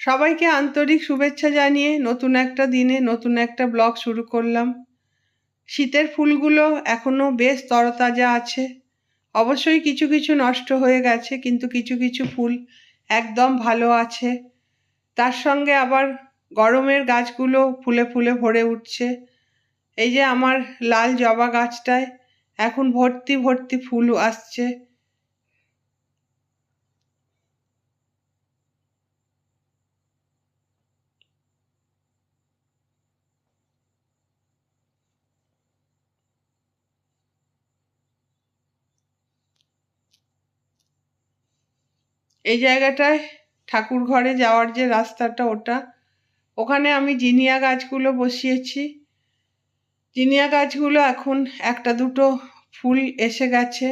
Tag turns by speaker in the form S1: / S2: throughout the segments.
S1: সবাইকে আন্তরিক শুভেচ্ছা জানিয়ে নতুন একটা দিনে নতুন একটা ব্লগ শুরু করলাম। শীতের ফুলগুলো এখনও বেশ তরতাজা আছে। অবশ্যই কিছু কিছু নষ্ট হয়ে গেছে, কিন্তু কিছু কিছু ফুল একদম ভালো আছে। তার সঙ্গে আবার গরমের গাছগুলো ফুলে ফুলে ভরে উঠছে। এই যে আমার লাল জবা গাছটায় এখন ভর্তি ভর্তি ফুল আসছে। এই জায়গাটায় ঠাকুর ঘরে যাওয়ার যে রাস্তাটা ওটা, ওখানে আমি জিনিয়া গাছগুলো বসিয়েছি। জিনিয়া গাছগুলো এখন একটা দুটো ফুল এসে গেছে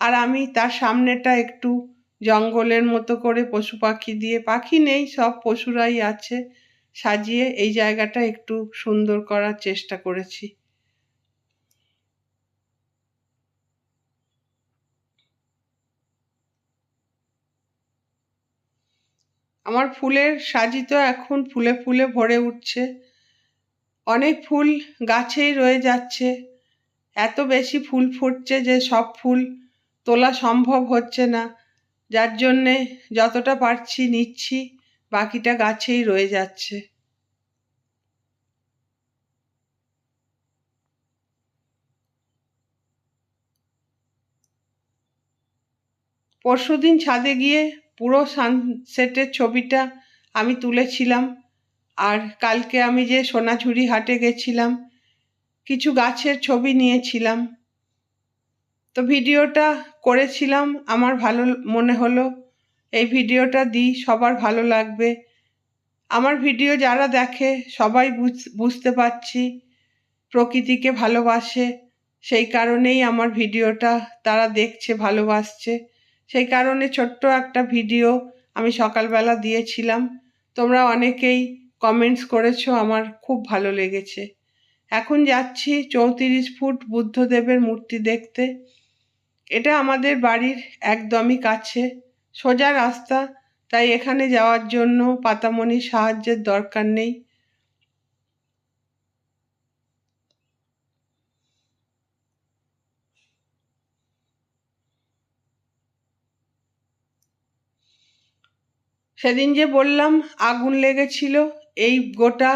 S1: আর আমি তার সামনেটা একটু জঙ্গলের মতো করে পশু পাখি দিয়ে, পাখি নেই, সব পশুরাই আছে, সাজিয়ে এই জায়গাটা একটু সুন্দর করার চেষ্টা করেছি। আমার ফুলের সাজি তো এখন ফুলে ফুলে ভরে উঠছে। অনেক ফুল গাছেই রয়ে যাচ্ছে। এত বেশি ফুল ফুটছে যে সব ফুল তোলা সম্ভব হচ্ছে না। যার জন্যে যতটা পারছি নিচ্ছি, বাকিটা গাছেই রয়ে যাচ্ছে। পরশুদিন ছাদে গিয়ে পুরো সানসেটের ছবিটা আমি তুলেছিলাম। আর কালকে আমি যে সোনাঝুরি হাটে গেছিলাম, কিছু গাছের ছবি নিয়েছিলাম। তো ভিডিওটা করেছিলাম, আমার ভালো মনে হলো। এই ভিডিওটা দিই, সবার ভালো লাগবে। আমার ভিডিও যারা দেখে, সবাই বুঝতে পারছি, প্রকৃতিকে ভালোবাসে। সেই কারণেই আমার ভিডিওটা তারা দেখছে, ভালোবাসছে। সেই কারণে ছোট্ট একটা ভিডিও আমি সকালবেলা দিয়েছিলাম। তোমরা অনেকেই কমেন্টস করেছ, আমার খুব ভালো লেগেছে। এখন যাচ্ছি চৌত্রিশ ফুট বুদ্ধদেবের মূর্তি দেখতে। এটা আমাদের বাড়ির একদমই কাছে, সোজা রাস্তা, তাই এখানে যাওয়ার জন্য পাতামণির সাহায্যের দরকার নেই। সেদিন যে বললাম আগুন লেগেছিল, এই গোটা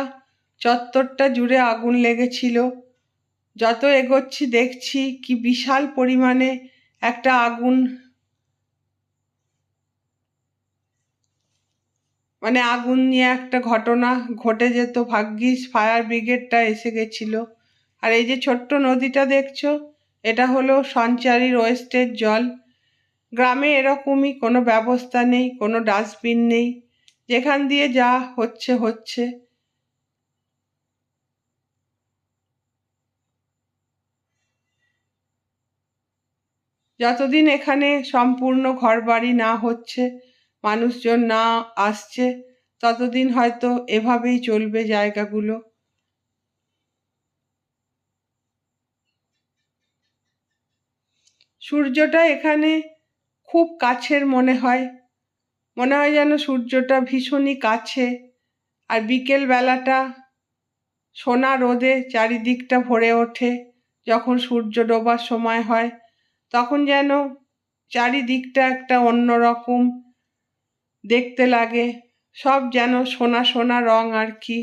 S1: চত্বরটা জুড়ে আগুন লেগেছিল। যত এগোচ্ছি, দেখছি কি বিশাল পরিমাণে একটা আগুন। মানে আগুন নিয়ে একটা ঘটনা ঘটে যেত, ভাগ্যিস ফায়ার ব্রিগেডটা এসে গেছিল। আর এই যে ছোট্ট নদীটা দেখছ, এটা হলো সঞ্চারীর ওয়েস্টের জল। গ্রামে এরকমই কোনো ব্যবস্থা নেই, কোনো ডাস্টবিন নেই। যেখান দিয়ে যা হচ্ছে হচ্ছে। যতদিন এখানে সম্পূর্ণ ঘরবাড়ি না হচ্ছে, মানুষজন না আসছে, ততদিন হয়তো এভাবেই চলবে জায়গাগুলো। সূর্যটা এখানে খুব কাছের মনে হয়। মনে হয় যেন সূর্যটা ভীষণই কাছে আর বিকেল বেলাটা সোনা রোদে চারিদিকটা ভরে ওঠে। যখন সূর্য ডোবার সময় হয়, তখন যেন চারিদিকটা একটা অন্যরকম দেখতে লাগে। সব যেন সোনা সোনা রং আর কি।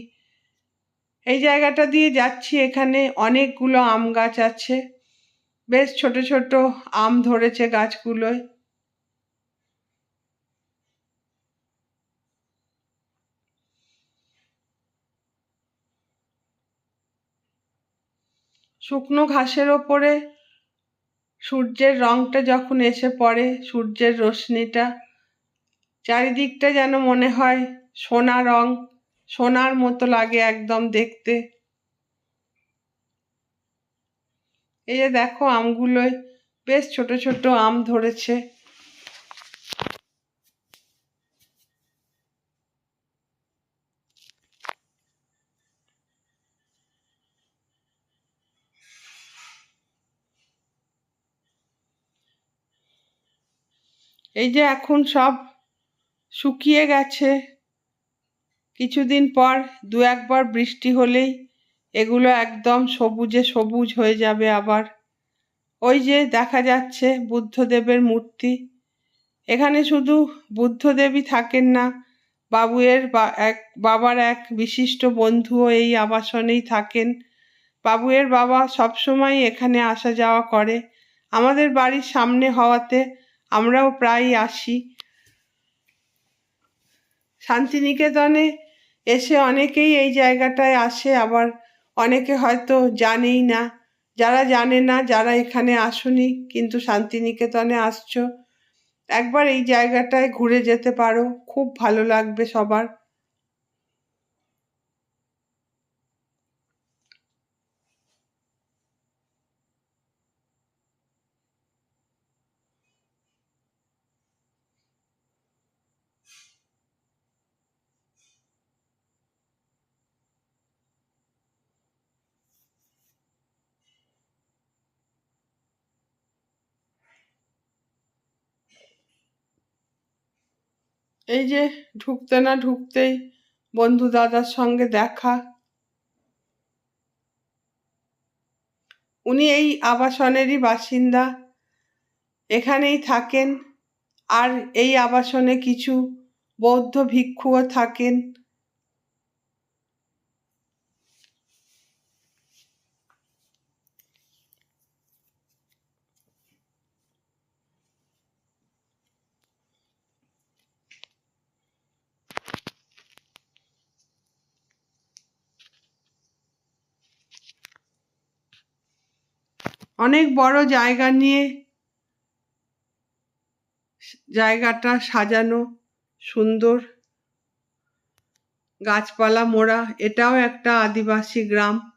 S1: এই জায়গাটা দিয়ে যাচ্ছি, এখানে অনেকগুলো আম গাছ আছে। বেশ ছোট ছোট আম ধরেছে গাছগুলোয়। শুকনো ঘাসের ওপরে সূর্যের রংটা যখন এসে পড়ে, সূর্যের রশ্মিটা, চারিদিকটা যেন মনে হয় সোনা রং, সোনার মতো লাগে একদম দেখতে। এই যে দেখো আমগুলোয় বেশ ছোট ছোট আম ধরেছে। এই যে এখন সব শুকিয়ে গেছে। কিছুদিন পর দু একবার বৃষ্টি হলেই এগুলো একদম সবুজে সবুজ হয়ে যাবে আবার। ওই যে দেখা যাচ্ছে বুদ্ধদেবের মূর্তি। এখানে শুধু বুদ্ধদেবী থাকেন না, বাবুয়ের বা এক, বাবার এক বিশিষ্ট বন্ধুও এই আবাসনেই থাকেন। বাবুয়ের বাবা সবসময় এখানে আসা যাওয়া করে। আমাদের বাড়ির সামনে হওয়াতে আমরাও প্রায় আসি। শান্তিনিকেতনে এসে অনেকেই এই জায়গাটায় আসে, আবার অনেকে হয়তো জানেই না। যারা জানে না, যারা এখানে আসুনি, কিন্তু শান্তিনিকেতনে আসছো। একবার এই জায়গাটায় ঘুরে যেতে পারো, খুব ভালো লাগবে সবার। এই যে ঢুকতে না ঢুকতেই বন্ধু দাদার সঙ্গে দেখা। উনি এই আবাসনেরই বাসিন্দা। এখানেই থাকেন। আর এই আবাসনে কিছু বৌদ্ধ ভিক্ষুও থাকেন। অনেক বড় জায়গা নিয়ে জায়গাটা সাজানো সুন্দর। গাছপালা মোড়া এটাও একটা আদিবাসী গ্রাম।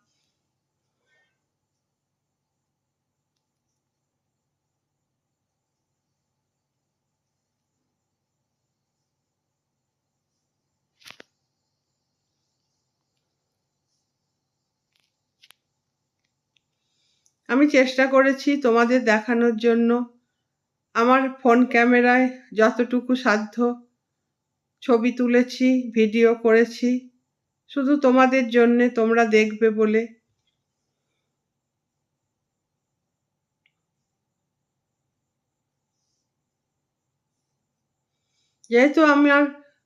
S1: আমি চেষ্টা করেছি তোমাদের দেখানোর জন্য। আমার ফোন ক্যামেরায় যতটুকু সাধ্য ছবি তুলেছি, ভিডিও করেছি। শুধু তোমাদের জন্যে তোমরা দেখবে বলে। যেহেতু আমার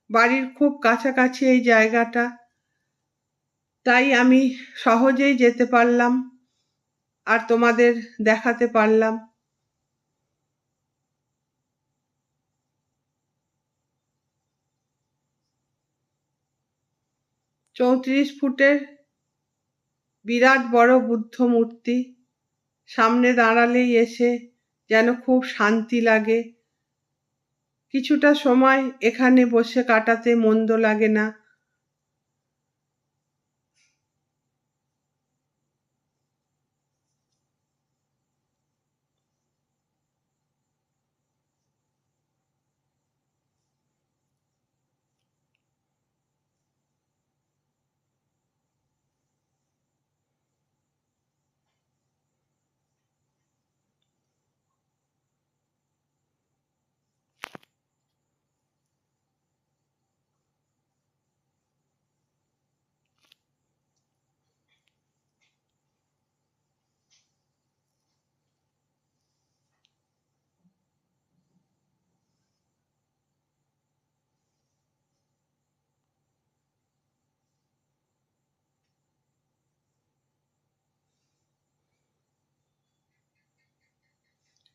S1: বাড়ির খুব কাছাকাছি এই জায়গাটা, তাই আমি সহজেই যেতে পারলাম। আর তোমাদের দেখাতে পারলাম। চৌত্রিশ ফুটের বিরাট বড় বুদ্ধ মূর্তি সামনে দাঁড়ালেই এসে যেন খুব শান্তি লাগে। কিছুটা সময় এখানে বসে কাটাতে মন্দ লাগে না।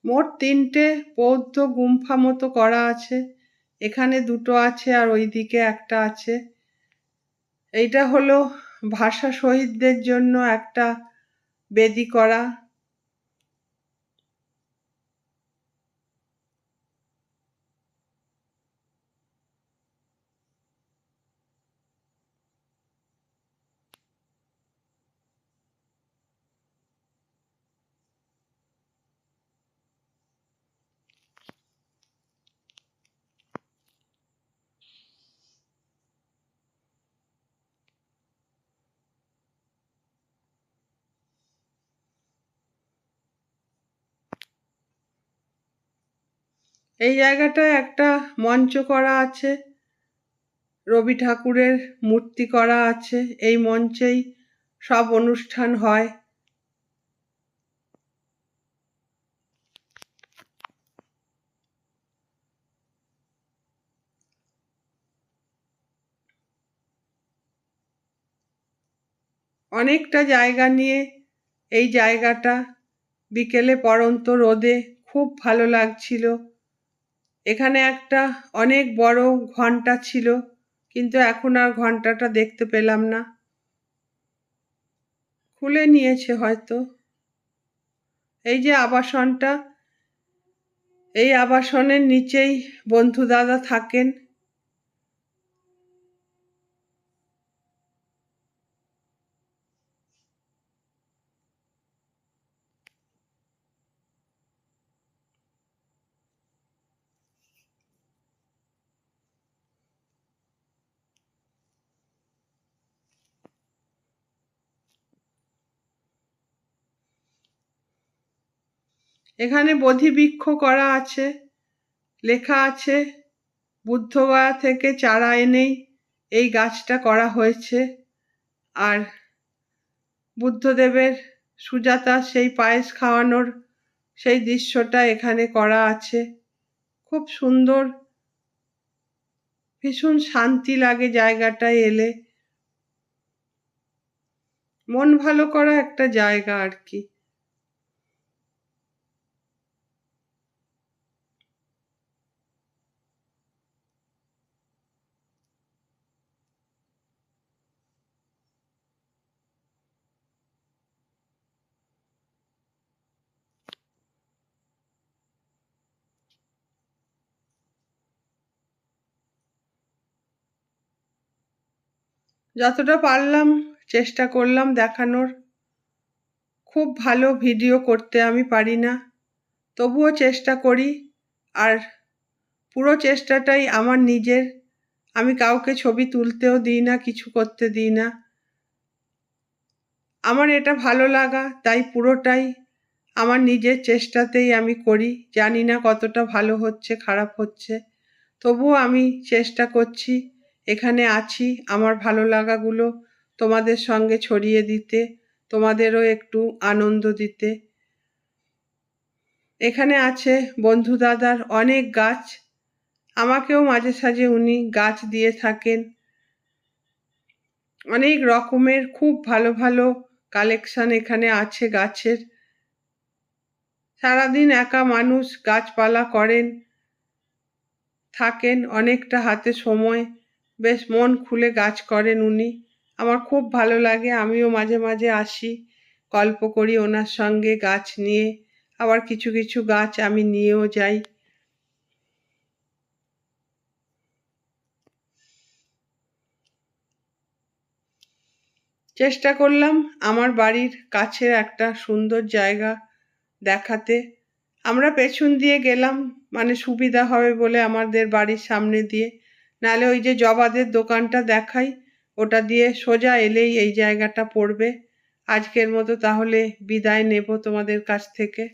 S1: মোট তিনটে বৌদ্ধ গুম্ফা মতো করা আছে। এখানে দুটো আছে আর ওই দিকে একটা আছে। এইটা হলো ভাষা শহীদদের জন্য একটা বেদি করা। এই জায়গাটায় একটা মঞ্চ করা আছে। রবি ঠাকুরের মূর্তি করা আছে। এই মঞ্চেই সব অনুষ্ঠান হয়। অনেকটা জায়গা নিয়ে এই জায়গাটা বিকেলে পড়ন্ত রোদে খুব ভালো লাগছিল। এখানে একটা অনেক বড় ঘণ্টা ছিল, কিন্তু এখন আর ঘন্টাটা দেখতে পেলাম না। খুলে নিয়েছে হয়তো। এই যে আবাসনটা, এই আবাসনের নিচেই বন্ধু দাদা থাকেন। এখানে বোধিবৃক্ষ করা আছে, লেখা আছে, বুদ্ধগয়া থেকে চারা এনেই এই গাছটা করা হয়েছে। আর বুদ্ধদেবের সুজাতা সেই পায়েস খাওয়ানোর সেই দৃশ্যটা এখানে করা আছে। খুব সুন্দর, ভীষণ শান্তি লাগে জায়গাটায় এলে। মন ভালো করা একটা জায়গা আর কি। যতটা পারলাম চেষ্টা করলাম দেখানোর। খুব ভালো ভিডিও করতে আমি পারি না। তবুও চেষ্টা করি। আর পুরো চেষ্টাটাই আমার নিজের। আমি কাউকে ছবি তুলতেও দিই না, কিছু করতে দিই না। আমার এটা ভালো লাগা, তাই পুরোটাই আমার নিজের চেষ্টাতেই আমি করি। জানি না কতটা ভালো হচ্ছে, খারাপ হচ্ছে। তবুও আমি চেষ্টা করছি। এখানে আছি, আমার ভালো লাগাগুলো তোমাদের সঙ্গে ছড়িয়ে দিতে, তোমাদেরও একটু আনন্দ দিতে। এখানে আছে বন্ধু দাদার অনেক গাছ, আমাকেও মাঝে সাঝে উনি গাছ দিয়ে থাকেন। অনেক রকমের, খুব ভালো ভালো কালেকশন এখানে আছে গাছের। সারাদিন একা মানুষ গাছপালা করেন, থাকেন, অনেকটা হাতে সময় বেশ মন খুলে গাছ করেন উনি। আমার খুব ভালো লাগে, আমিও মাঝে মাঝে আসি, গল্প করি ওনার সঙ্গে গাছ নিয়ে। আবার কিছু কিছু গাছ আমি নিয়েও যাই। চেষ্টা করলাম আমার বাড়ির কাছে একটা সুন্দর জায়গা দেখাতে। আমরা পেছন দিয়ে গেলাম মানে সুবিধা হবে বলে আমাদের বাড়ির সামনে দিয়ে। নাহলে ওই যে জবাদের দোকানটা দেখাই, ওটা দিয়ে সোজা এলেই এই জায়গাটা পড়বে। আজকের মতো তাহলে বিদায় নেব তোমাদের কাছ থেকে।